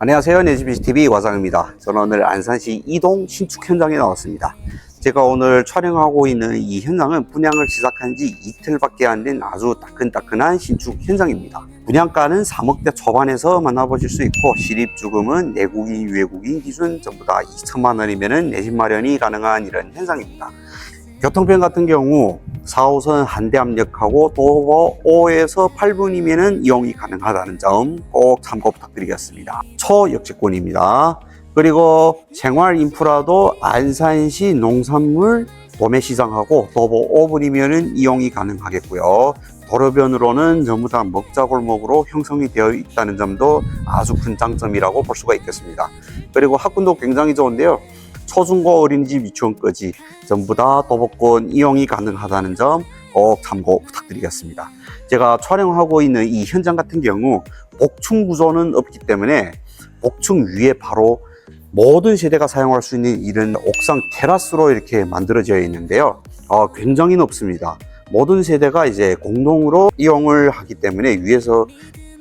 안녕하세요. 네즈비시 TV 와장입니다. 저는 오늘 안산시 이동 신축 현장에 나왔습니다. 제가 오늘 촬영하고 있는 이 현장은 분양을 시작한 지 이틀밖에 안 된 아주 따끈따끈한 신축 현장입니다. 분양가는 3억대 초반에서 만나보실 수 있고 실입주금은 내국인, 외국인 기준 전부 다 2천만 원이면 내 집 마련이 가능한 이런 현장입니다. 교통편 같은 경우 4호선 한대암역하고 도보 5에서 8분이면 이용이 가능하다는 점 꼭 참고 부탁드리겠습니다. 초역세권입니다. 그리고 생활 인프라도 안산시 농산물 도매시장하고 도보 5분이면 이용이 가능하겠고요. 도로변으로는 전부 다 먹자골목으로 형성이 되어 있다는 점도 아주 큰 장점이라고 볼 수가 있겠습니다. 그리고 학군도 굉장히 좋은데요. 초중고 어린이집 유치원까지 전부 다 도보권 이용이 가능하다는 점 꼭 참고 부탁드리겠습니다. 제가 촬영하고 있는 이 현장 같은 경우 복층 구조는 없기 때문에 복층 위에 바로 모든 세대가 사용할 수 있는 이런 옥상 테라스로 이렇게 만들어져 있는데요. 어, 굉장히 높습니다. 모든 세대가 이제 공동으로 이용을 하기 때문에 위에서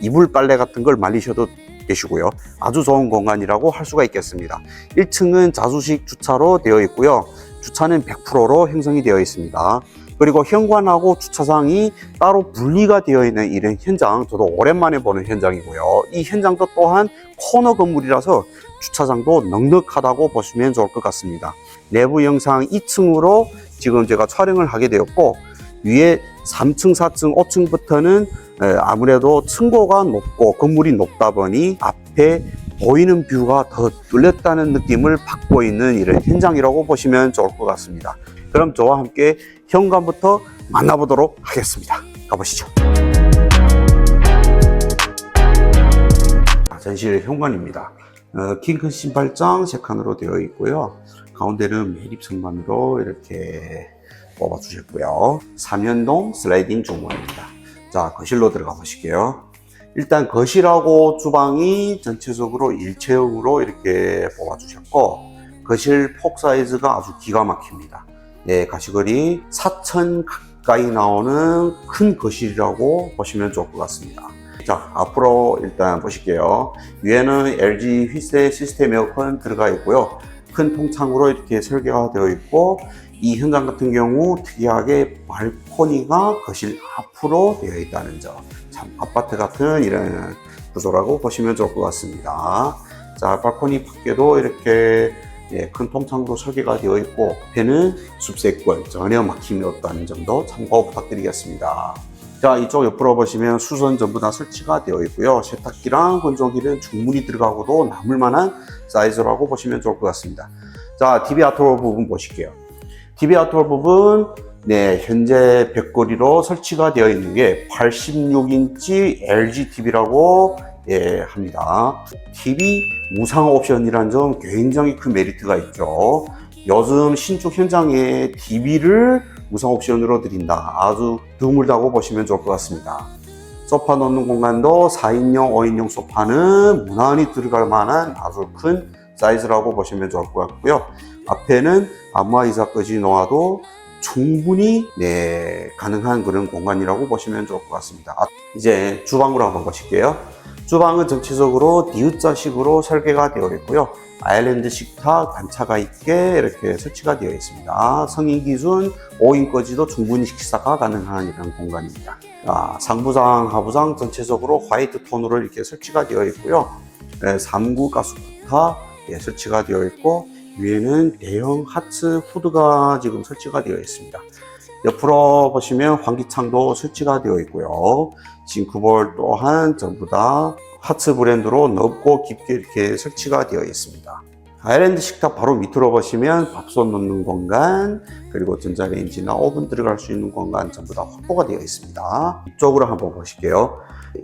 이불 빨래 같은 걸 말리셔도 되시고요. 아주 좋은 공간이라고 할 수가 있겠습니다. 1층은 자주식 주차로 되어 있고요. 주차는 100%로 형성이 되어 있습니다. 그리고 현관하고 주차장이 따로 분리가 되어 있는 이런 현장, 저도 오랜만에 보는 현장이고요. 이 현장도 또한 코너 건물이라서 주차장도 넉넉하다고 보시면 좋을 것 같습니다. 내부 영상 2층으로 지금 제가 촬영을 하게 되었고, 위에 3층, 4층, 5층부터는 아무래도 층고가 높고 건물이 높다 보니 앞에 보이는 뷰가 더 뚫렸다는 느낌을 받고 있는 이런 현장이라고 보시면 좋을 것 같습니다. 그럼 저와 함께 현관부터 만나보도록 하겠습니다. 가보시죠. 전실 현관입니다. 어, 킹큰 신발장 세 칸으로 되어 있고요. 가운데는 매립 선반으로 이렇게 뽑아주셨고요. 삼연동 슬라이딩 중문입니다. 자, 거실로 들어가 보실게요. 일단 거실하고 주방이 전체적으로 일체형으로 이렇게 뽑아주셨고, 거실 폭 사이즈가 아주 기가 막힙니다. 네, 가시거리 4천 가까이 나오는 큰 거실이라고 보시면 좋을 것 같습니다. 자, 앞으로 일단 보실게요. 위에는 LG 휘세 시스템 에어컨 들어가 있고요. 큰 통창으로 이렇게 설계가 되어 있고, 이 현장 같은 경우 특이하게 발코니가 거실 앞으로 되어 있다는 점. 참 아파트 같은 이런 구조라고 보시면 좋을 것 같습니다. 자, 발코니 밖에도 이렇게 예, 큰 통창으로 설계가 되어 있고 앞에는 숲세권 전혀 막힘이 없다는 점도 참고 부탁드리겠습니다. 자, 이쪽 옆으로 보시면 수선 전부 다 설치가 되어 있고요. 세탁기랑 건조기는 충분히 들어가고도 남을 만한 사이즈라고 보시면 좋을 것 같습니다. 자, TV 아트월 부분 보실게요. 아트월 부분 네, 현재 벽걸이로 설치가 되어 있는 게 86인치 LG TV라고 예, 합니다. TV 무상 옵션이라는 점 굉장히 큰 메리트가 있죠. 요즘 신축 현장에 TV를 무상 옵션으로 드린다. 아주 드물다고 보시면 좋을 것 같습니다. 소파 넣는 공간도 4인용, 5인용 소파는 무난히 들어갈 만한 아주 큰 사이즈라고 보시면 좋을 것 같고요. 앞에는 안마 의자까지 놓아도 충분히 네, 가능한 그런 공간이라고 보시면 좋을 것 같습니다. 아, 이제 주방으로 한번 보실게요. 주방은 전체적으로 디귿자식으로 설계가 되어 있고요. 아일랜드 식탁 단차가 있게 이렇게 설치가 되어 있습니다. 성인 기준 5인까지도 충분히 식사가 가능한 이런 공간입니다. 아, 상부장, 하부장 전체적으로 화이트 톤으로 이렇게 설치가 되어 있고요. 네, 3구 가스부터 예, 설치가 되어 있고 위에는 대형 하츠 후드가 지금 설치가 되어 있습니다. 옆으로 보시면 환기창도 설치가 되어 있고요. 징크볼 또한 전부 다 하츠 브랜드로 넓고 깊게 이렇게 설치가 되어 있습니다. 아일랜드 식탁 바로 밑으로 보시면 밥솥 넣는 공간, 그리고 전자레인지나 오븐 들어갈 수 있는 공간 전부 다 확보가 되어 있습니다. 이쪽으로 한번 보실게요.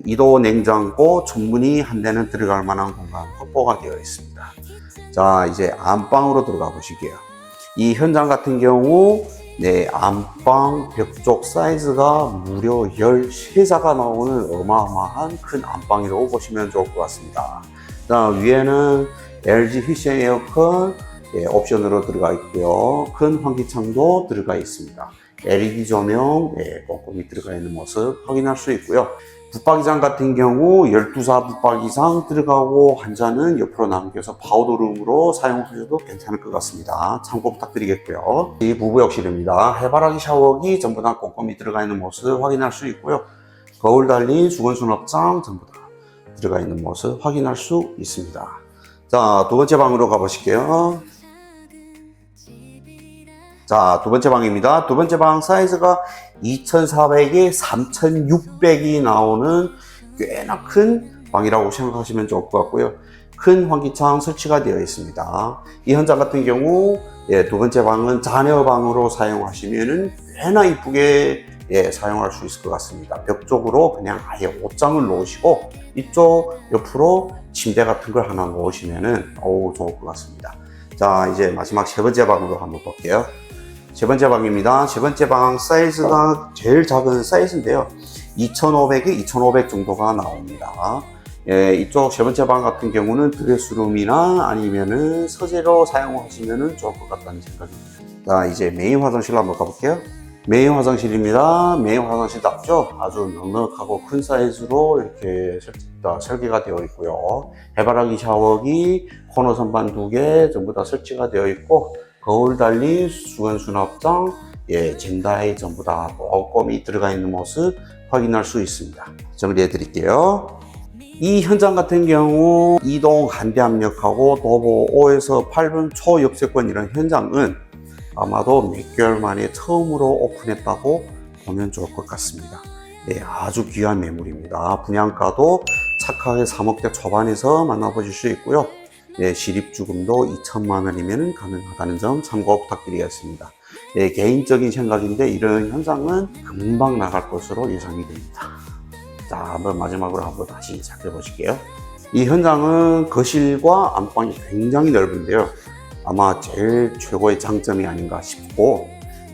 이도 냉장고 충분히 한 대는 들어갈 만한 공간 확보가 되어 있습니다. 자, 이제 안방으로 들어가 보실게요. 이 현장 같은 경우, 네, 안방 벽쪽 사이즈가 무려 13자가 나오는 어마어마한 큰 안방이라고 보시면 좋을 것 같습니다. 자, 위에는 LG 휘션 에어컨 예, 옵션으로 들어가 있고요. 큰 환기창도 들어가 있습니다. LED 조명 예, 꼼꼼히 들어가 있는 모습 확인할 수 있고요. 붙박이장 같은 경우 12사 붙박이장 들어가고 환자는 옆으로 남겨서 파우더룸으로 사용하셔도 괜찮을 것 같습니다. 참고 부탁드리겠고요. 이 부부욕실입니다. 해바라기 샤워기 전부 다 꼼꼼히 들어가 있는 모습 확인할 수 있고요. 거울 달린 수건 수납장 전부 다 들어가 있는 모습 확인할 수 있습니다. 자, 두 번째 방으로 가보실게요. 자, 두 번째 방입니다. 두 번째 방 사이즈가 2,400에 3,600이 나오는 꽤나 큰 방이라고 생각하시면 좋을 것 같고요. 큰 환기창 설치가 되어 있습니다. 이 현장 같은 경우, 예, 두 번째 방은 자녀 방으로 사용하시면은 꽤나 이쁘게 예, 사용할 수 있을 것 같습니다. 벽 쪽으로 그냥 아예 옷장을 놓으시고 이쪽 옆으로 침대 같은 걸 하나 놓으시면은 어우 좋을 것 같습니다. 자, 이제 마지막 세 번째 방으로 한번 볼게요. 세 번째 방입니다. 세 번째 방 사이즈가 제일 작은 사이즈인데요. 2,500에 2,500 정도가 나옵니다. 예, 이쪽 세 번째 방 같은 경우는 드레스룸이나 아니면은 서재로 사용하시면은 좋을 것 같다는 생각입니다. 자, 이제 메인 화장실로 한번 가볼게요. 메인 화장실입니다. 메인 화장실답죠? 아주 넉넉하고 큰 사이즈로 이렇게 설계가 되어 있고요. 해바라기 샤워기, 코너 선반 두 개 전부 다 설치가 되어 있고, 거울 달린 수건 수납장, 예, 젠다에 전부 다 꼼꼼히 들어가 있는 모습 확인할 수 있습니다. 정리해 드릴게요. 이 현장 같은 경우 이동 한대압력하고 도보 5에서 8분 초역세권 이런 현장은 아마도 몇 개월 만에 처음으로 오픈했다고 보면 좋을 것 같습니다. 네, 아주 귀한 매물입니다. 분양가도 착하게 3억대 초반에서 만나보실 수 있고요. 네, 실입주금도 2천만 원이면 가능하다는 점 참고 부탁드리겠습니다. 네, 개인적인 생각인데 이런 현상은 금방 나갈 것으로 예상이 됩니다. 자, 한번 마지막으로 한번 다시 살펴보실게요. 이 현장은 거실과 안방이 굉장히 넓은데요. 아마 제일 최고의 장점이 아닌가 싶고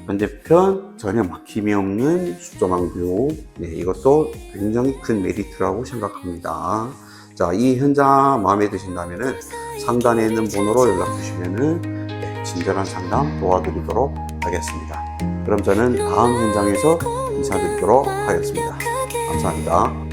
반대편 전혀 막힘이 없는 수조망 뷰 네, 이것도 굉장히 큰 메리트라고 생각합니다. 자, 이 현장 마음에 드신다면 상단에 있는 번호로 연락 주시면 네, 친절한 상담 도와드리도록 하겠습니다. 그럼 저는 다음 현장에서 인사드리도록 하겠습니다. 감사합니다.